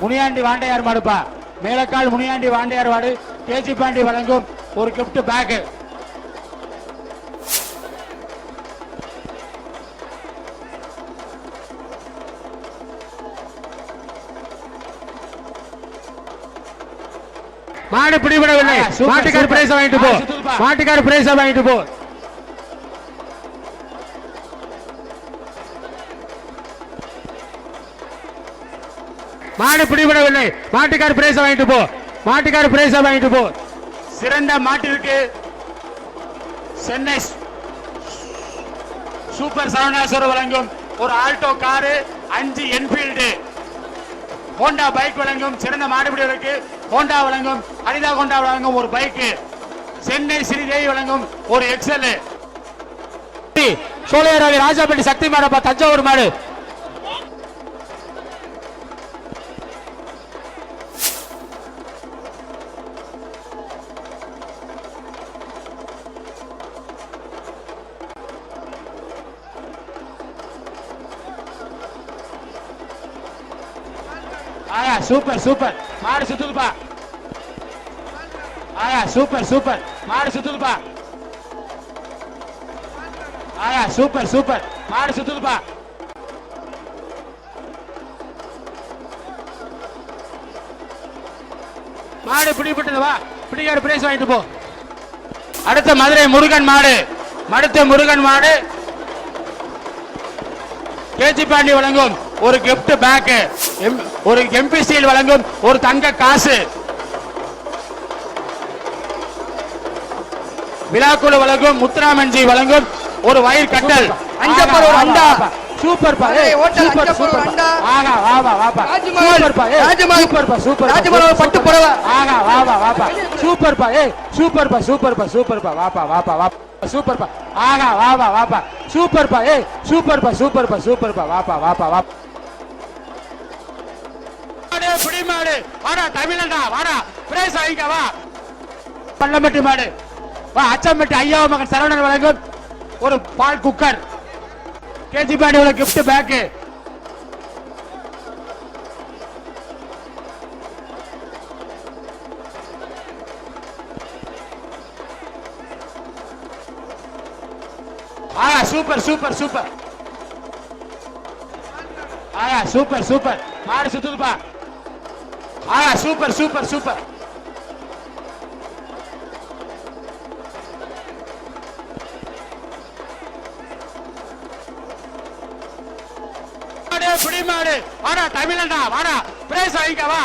முனியாண்டி வாண்டையார் மாடுப்பா. மேலக்கால் முனியாண்டி வாண்டையார் வாடு கேஜி பாண்டி வழங்கும் ஒரு கிஃப்ட் பேக் மாடு பிடிபடவில்லை. மாட்டுக்கார். பிரைஸ் வாங்கிட்டு போ. மாட்டுக்கார் பிரைஸ் வாங்கிட்டு போ. மாடு பிடிபடவில்லை. மாட்டுக்கார் பிரைஸ் வாங்கிட்டு போ. மாட்டுக்கார் பிரைஸ் வாங்கிட்டு போ. சிறந்த மாட்டிற்கு சென்னை சூப்பர் சரவணாசுவர் வழங்கும் ஒரு ஆல்டோ காரு அஞ்சு என்ஃபீல்டு. ஹோண்டா பைக் வழங்கும் சிறந்த மாடுபிடிவருக்கு ஹோண்டா வழங்கும் ஹரிதா ஹோண்டா வழங்கும் ஒரு பைக்கு. சென்னை ஸ்ரீதேவி வழங்கும் ஒரு எக்ஸல். சோழையரவி ராஜாப்பட்டி சக்தி மாடப்பா தஞ்சாவூர் மாடு. ஆயா சூப்பர் சூப்பர். மாடு சுத்துதுப்பா. ஆயா சூப்பர் சூப்பர். மாடு சுத்துதுப்பா. ஆயா சூப்பர் சூப்பர். மாடு சுத்துதுப்பா. மாடு பிடிபட்டது வா. பிடிக்காரு பிரைஸ் வாங்கிட்டு போ. அடுத்த மதுரை முருகன் மாடு. அடுத்த முருகன் மாடு. கேஜி பாண்டி வழங்கும். ஒரு gift பேக் ஒரு எம்பிசியில் வழங்கும் ஒரு தங்க காசு விழாக்குழு வழங்கும் முத்துராமன்ஜி வழங்கும் ஒரு வயிறு கட்டல் அஞ்சப்பர் ஒரு அண்டா. சூப்பர் பா சூப்பர் சூப்பர். ஆகா வா வா வாப்பா ராஜ்மஹல். சூப்பர் பா. சூப்பர் பா சூப்பர் ராஜ்மஹல் ஒரு பட்டு புடவை. ஆகா சூப்பர் பா ஏய் சூப்பர் பா சூப்பர் பா சூப்பர் பா வாப்பா வாப்பா வாப்பா சூப்பர் பா ஆகா வா வா வாப்பா சூப்பர் பா ஏய் சூப்பர் பா சூப்பர் பா சூப்பர் பா வாப்பா வாப்பா வாப்பா மாடு புடி மாடு வாடா தமிழண்டா வாடா. பிரேஸ் வாங்கிக்க வா. பள்ளம்பட்டி மாடு. வா அச்சம்பட்டு ஐயா மகன் சரவணன் வழங்கும் ஒரு பால் குக்கர் கேஜி பாண்டியோட கிஃப்ட் பேக்கு ஆ சூப்பர் சூப்பர் சூப்பர் ஆயா சூப்பர் சூப்பர் மாடு சுத்துதுப்பா. ஆ சூப்பர் சூப்பர் சூப்பர். மாடு வாடா தமிழண்டா வாடா. பிரேஸ் வாங்கிக்க வா